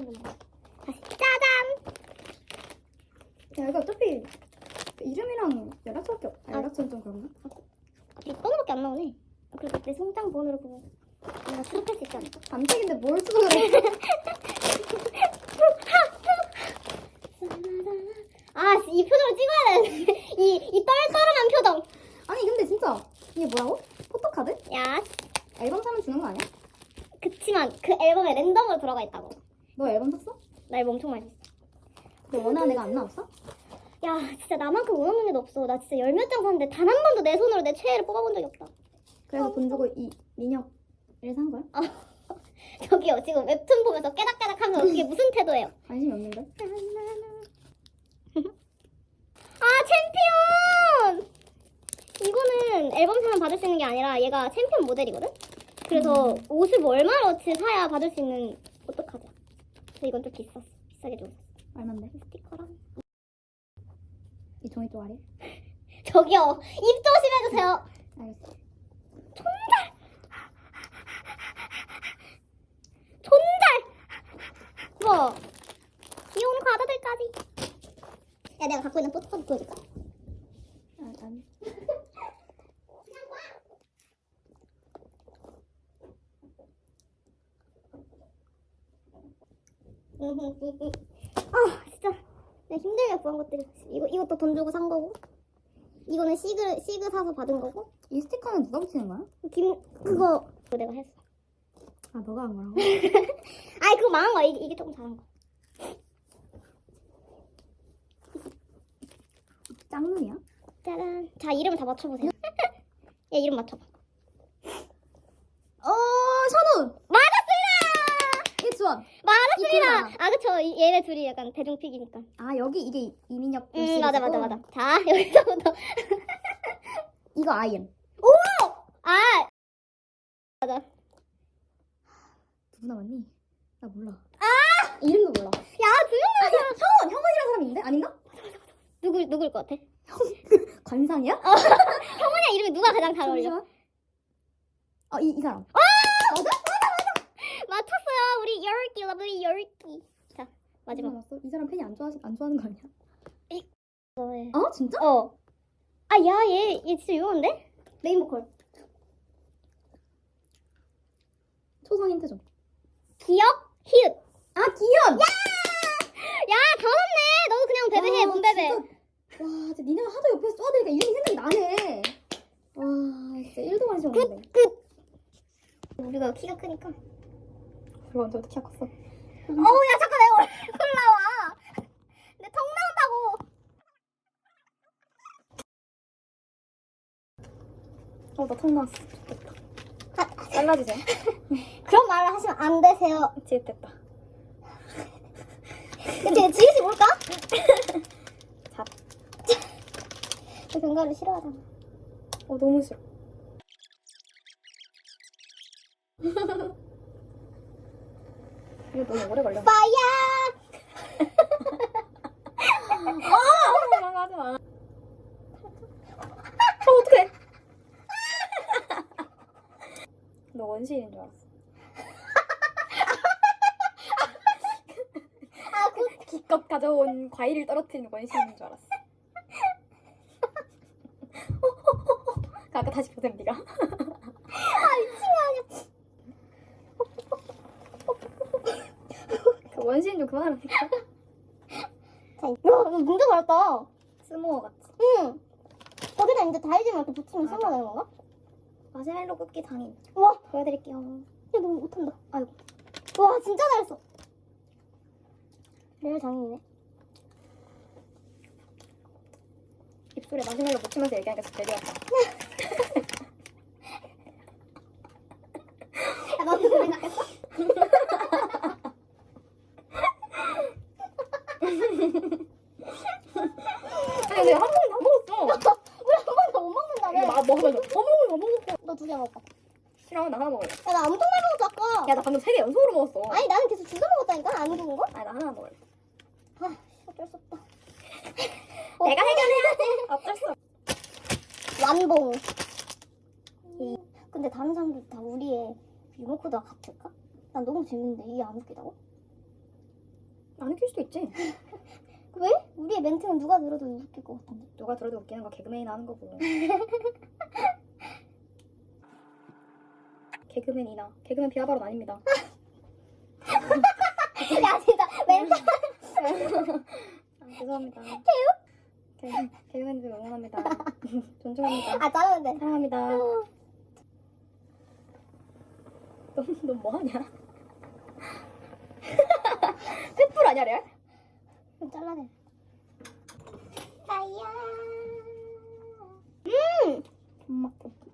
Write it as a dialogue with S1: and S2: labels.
S1: 되는 거. 짜잔! 야, 이거 어차피 이름이랑 연락처밖에 없. 아, 아. 연락처는 좀 그런가?
S2: 아, 앞에 번호밖에 안 나오네. 아, 그리고 내 송장 번호를 보고 내가 수록할 수 있지 않을까?
S1: 밤색인데 뭘 수록을 해?
S2: 아, 이 표정을 찍어야 되는데. 이, 이 떨떠름한 표정.
S1: 아니, 근데 진짜 이게 뭐라고? 포토카드?
S2: 야,
S1: 앨범 사면 주는 거 아니야?
S2: 그치만 그 앨범에 랜덤으로 들어가 있다고.
S1: 너 앨범 샀어?
S2: 나 앨범 엄청 많이 샀어.
S1: 너 원하는 애가 안 나왔어?
S2: 야, 진짜 나만큼 원하는 애도 없어. 나 진짜 열 몇 장 샀는데 단 한 번도 내 손으로 내 최애를 뽑아본 적이 없다.
S1: 그래서 돈 주고 이 민혁을 산 거야?
S2: 저기요, 지금 웹툰 보면서 깨닥깨닥 하면서 그게 무슨 태도예요?
S1: 관심이 없는데?
S2: 아, 챔피언! 이거는 앨범 사면 받을 수 있는 게 아니라 얘가 챔피언 모델이거든? 그래서 옷을 뭐 얼마어치 사야 받을 수 있는 포토카드 야. 그래서 이건 좀 비쌌어. 비싸게 좀 샀어.
S1: 얼만데?
S2: 스티커랑.
S1: 이 종이 쪼가리?
S2: 저기요, 입 조심해주세요.
S1: 알겠어.
S2: 존잘! 뭐, 귀여운 과자들까지. 야, 내가 갖고 있는 포토카드 보여줄까?
S1: 아, 아니.
S2: 아 진짜 내가 힘들게 구한 것들이 이거 이것도 돈 주고 산 거고 이거는 시그 시그 사서 받은 거고
S1: 이 스티커는 누가 붙이는 거야?
S2: 김 그거 그거 내가 했어.
S1: 아 너가 한 거라고?
S2: 아이 그거 망한 거야 이게, 이게 조금 잘한 거.
S1: 짱눈이야?
S2: 짜란. 자 이름을 다 맞춰보세요. 얘 이름 맞춰봐.
S1: 어 선우!
S2: 맞았습니다.
S1: 이수원!
S2: 이아 그쵸 이- 얘네 둘이 약간 대중 픽이니까.
S1: 아 여기 이게 이민혁
S2: 음 맞아 맞아 맞아. 자 여기서부터
S1: 이거 아이엠
S2: 아 맞아.
S1: 누구 나왔니? 나 몰라 아! 이름도 몰라
S2: 야 두명
S1: 형원! 형원이라는 사람 있는데? 아닌가?
S2: 누구 누구일 것 같아?
S1: 관상이야?
S2: 형원이야 이름이 누가 가장 잘 어울려?
S1: 잠시만. 어, 이, 이 사람.
S2: 우리 열기 러블리 열기. 자 마지막.
S1: 맞았어? 이 사람 팬이 안, 좋아, 안 좋아하는 거 아니야?
S2: 어.
S1: 아, 진짜?
S2: 어. 아, 야, 얘, 얘 진짜 유명한데? 메인 보컬.
S1: 초성 힌트 좀.
S2: 기억? 히읗.
S1: 아, 기현!
S2: 야, 다 맞네. 너도 그냥 베베해,
S1: 와,
S2: 문베베.
S1: 진짜. 와, 진짜 니네가 하도 옆에서 쏘아대니까 이름이 생각이 나네. 와, 진짜 1도 관심 없는데.
S2: 우리가 키가 크니까.
S1: 그리고 언제부터 키가 컸어?
S2: 어우, 야, 잠깐 내 얼굴 나와. 내 턱 나온다고.
S1: 어, 나턱 나왔어. 좋겠다. 잘라주세요.
S2: 그런 말을 하시면 안 되세요.
S1: 지읒됐다.
S2: 근데 지읒이 뭘까?
S1: 잡.
S2: 저 견과류 싫어하잖아.
S1: 어, 너무 싫어. 이거 너무 오래 걸려. 하지 마, 하지 마. 어, 어떡해. 너 원시인인 줄 알았어.
S2: 아, 그,
S1: 기껏 가져온 과일을 떨어뜨리는 원시인인 줄 알았어. 그 아까 다시 보셈 네가. 그 원시인 좀 그만하라니까.
S2: 자, 야, 이거 문제 잘했다.
S1: 스모어 같이.
S2: 응. 거기다 이제 다이즈만 이렇게 붙이면
S1: 맞아.
S2: 설마 되는 건가?
S1: 마시멜로 굽기 장인.
S2: 우와,
S1: 보여드릴게요.
S2: 야, 너무 못한다. 아이고. 와, 진짜 잘했어. 레알 장인이네.
S1: 입술에 마시멜로 묻히면서 얘기하니까 진짜 내려왔다.
S2: 야, 너도 그 생각했어?
S1: 아니 근데 한 번은 다 먹었어.
S2: 왜 한 번도 못 먹는다며?
S1: 이거 막 먹으면서 어 먹어 못 먹어.
S2: 너 두 개 먹어.
S1: 싫 어 나 하나 먹을래.
S2: 야, 나 엄청 많이 먹었어, 아까.
S1: 야 나 방금 세 개 연속으로 먹었어.
S2: 아니, 나는 계속 주워 먹었다니까? 안 구운 거?
S1: 아니 나 하나 먹을래.
S2: 아, 어쩔 수 없다.
S1: 내가 해결해야지. 어쩔 수 없어.
S2: 완봉. 근데 다른 사람들 다 우리의 유머 코드와 같을까? 난 너무 재밌는데 이게 안 웃기다고?
S1: 안 웃길 수도 있지.
S2: 왜? 우리의 멘트는 누가 들어도 웃길 것 같은데.
S1: 누가 들어도 웃기는 거 개그맨이나 하는 거고. 개그맨 이나 개그맨 비하발언 아닙니다.
S2: 야 진짜 멘트.
S1: 아, 죄송합니다. 개그 개그맨들 응원합니다. 존중합니다.
S2: 아 짜는데.
S1: 사랑합니다. 너뭐 하냐? 횃불 아니야, 레알?
S2: 좀 잘라내. 아야. 음.
S1: 존맛